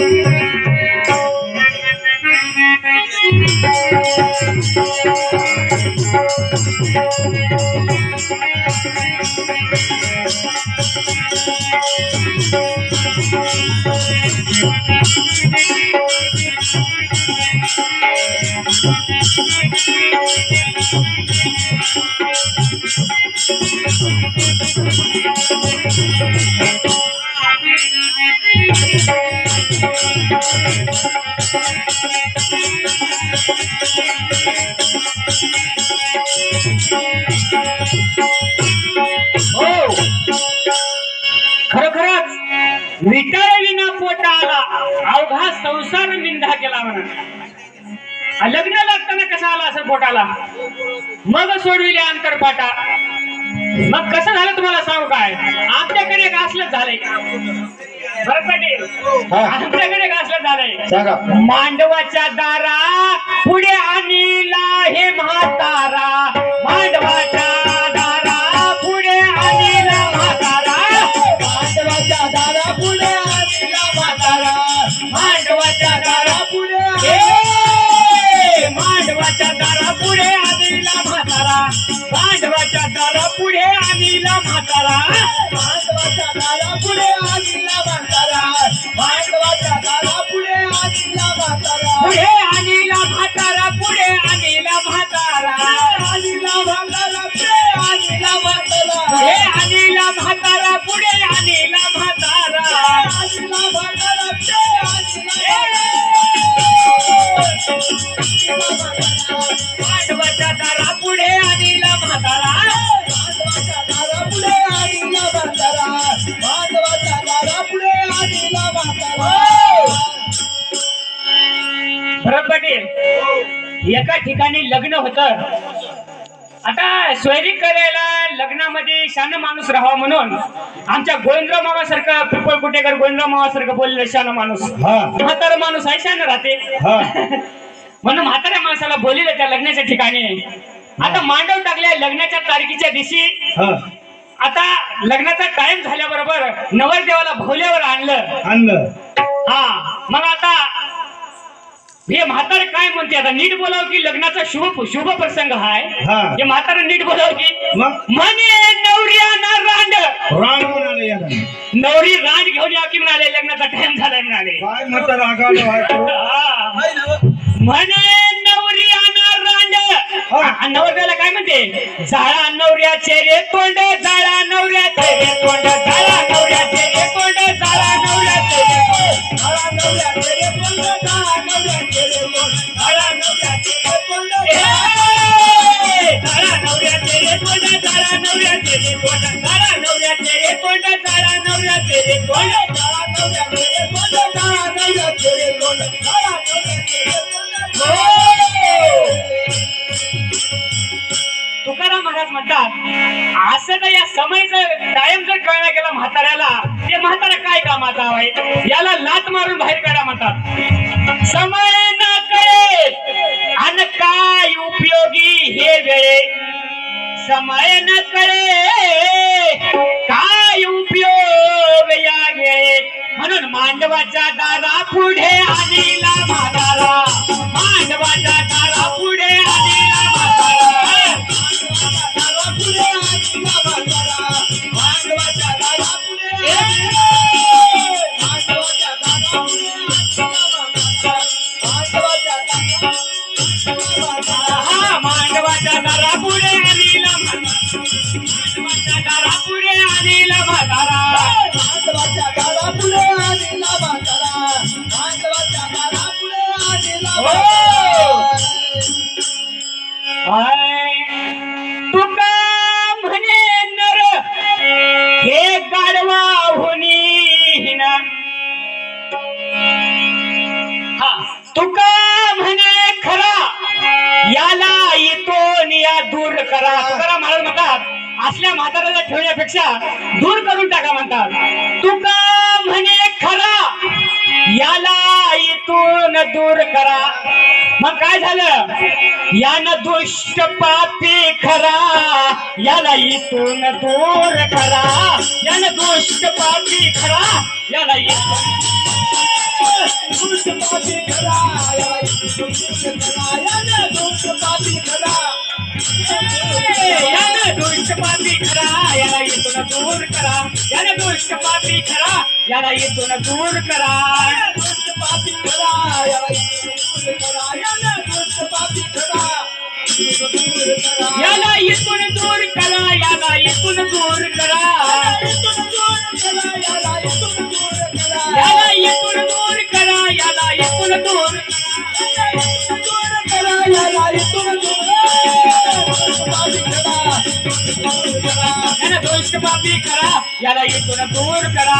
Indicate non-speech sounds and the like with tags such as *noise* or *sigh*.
हो हो. खरोखरच विटाळ विना पोटा आला अवघा संसार निंदा केला म्हणा. लग्न लागताना कसा आला असं पोटाला? मग सोडविले अंतरपाटा मग कसं झालं तुम्हाला सांगू काय? आमच्याकडे एक असलंच झालंय. बरं पाटील हा. आमच्याकडे एक असलंच झालंय. सांगा. मांडवाच्या दारा पुढे आणीला हे म्हातारा. मांडवाच्या दारा पुढे आणीला म्हातारा. मांडवाच्या दारा पुढे आणला म्हातारा. मांडवाच्या दारा पुढे ए, मांडवाच्या दारा पुढे आणीला म्हातारा. मांडवाच्या दारा पुढे आणीला म्हातारा. मांडवाच्या दारा पुढे आणला म्हातारा. पुढे आणीला म्हातारा पुढे आणीला म्हातारा आणला म्हातारा पुढे आणला म्हातारा पुढे आणीला म्हातारा पुढे आणीला म्हातारा आणला म्हातारा पुढे मांडवाच्या दारा पुढे आणीला म्हातारा मांडवाच्या दारा पुढे आणला म्हातारा मांडवाच्या दारा पुढे आणला म्हातारा भरत पाटील एका ठिकाणी लग्न होत. आता सोयरी करायला लग्नामध्ये शान माणूस राहावा म्हणून आमच्या गोविंदराव मामा सारखं पिपळ कुटेकर गोविंदराव मामा सारखं शान माणूस. म्हातारा माणूस आहे शान राहते. *laughs* म्हणून म्हाताऱ्या माणसाला बोलिलं त्या लग्नाच्या ठिकाणी. आता मांडव टाकल्या लग्नाच्या तारखेच्या दिवशी आता लग्नाचा टाइम झाल्याबरोबर नवरदेवाला भोवल्यावर आणलं. आणलं. हा. मग आता हे म्हातारे काय म्हणते? आता नीट बोलाव की लग्नाचा शुभ शुभ प्रसंग हाय. हा. हे म्हातारे नीट बोलाव की मग? म्हणे नवऱ्याना रांड. राम म्हणाले याला नवरी रांड घेऊन या की म्हणाले लग्नाचा टाइम झालाय म्हणाले. काय म्हणता? हा. म्हणे नवऱ्याना रांड. हा. आ- नवरदेवाला काय म्हणते? जाळा नवऱ्याचे रे तोंड जाळा नवऱ्याचे रे तोंड तोंड नवऱ्या नवऱ्याचे तोंड जाळा नवऱ्याचे रे तोंड जाळा तोंड तोंड, तोंड, तोंड. तुकाराम महाराज म्हणतात असं तर या समयचं कायम जर कळला गेला म्हाताऱ्याला ते म्हातारा काय कामाचा आहे याला लात मारून बाहेर काढा म्हणतात. समय न कळे आणि काय उपयोगी हे वेळे समय न कळे काय उपयोग या वेळे म्हणून मांडवाच्या दारा पुढे आलेला म्हातारा मांडवाच्या हा मांडवाच्या दारा पुढे करा तुकाराम महाराज म्हणतात असल्या म्हाताऱ्याला ठेवण्यापेक्षा दूर करून टाका म्हणतात. तुका म्हणे खरा याला इथून दूर करा. मग काय झालं? यानं दुष्ट पापी खरा याला इथून दूर करा. यानं दुष्ट पापी खरा याला इथून दुष्ट पापी खरा याला दुष्ट पापी खरा दूर करा यानं दुष्ट पापी खरा याला इथून दूर करा दुष्ट पापी खरा याला इथून दूर करा याला दुष्ट पापी खरा करा याला इथून दूर करा याला इथून दूर करा इथून दूर करा याला इथून दूर करा याला इथून दूर करा याला इथून दूर करा याला इथून दूर दूर करा यानं दुष्ट पापी खरा याला इथून दूर करा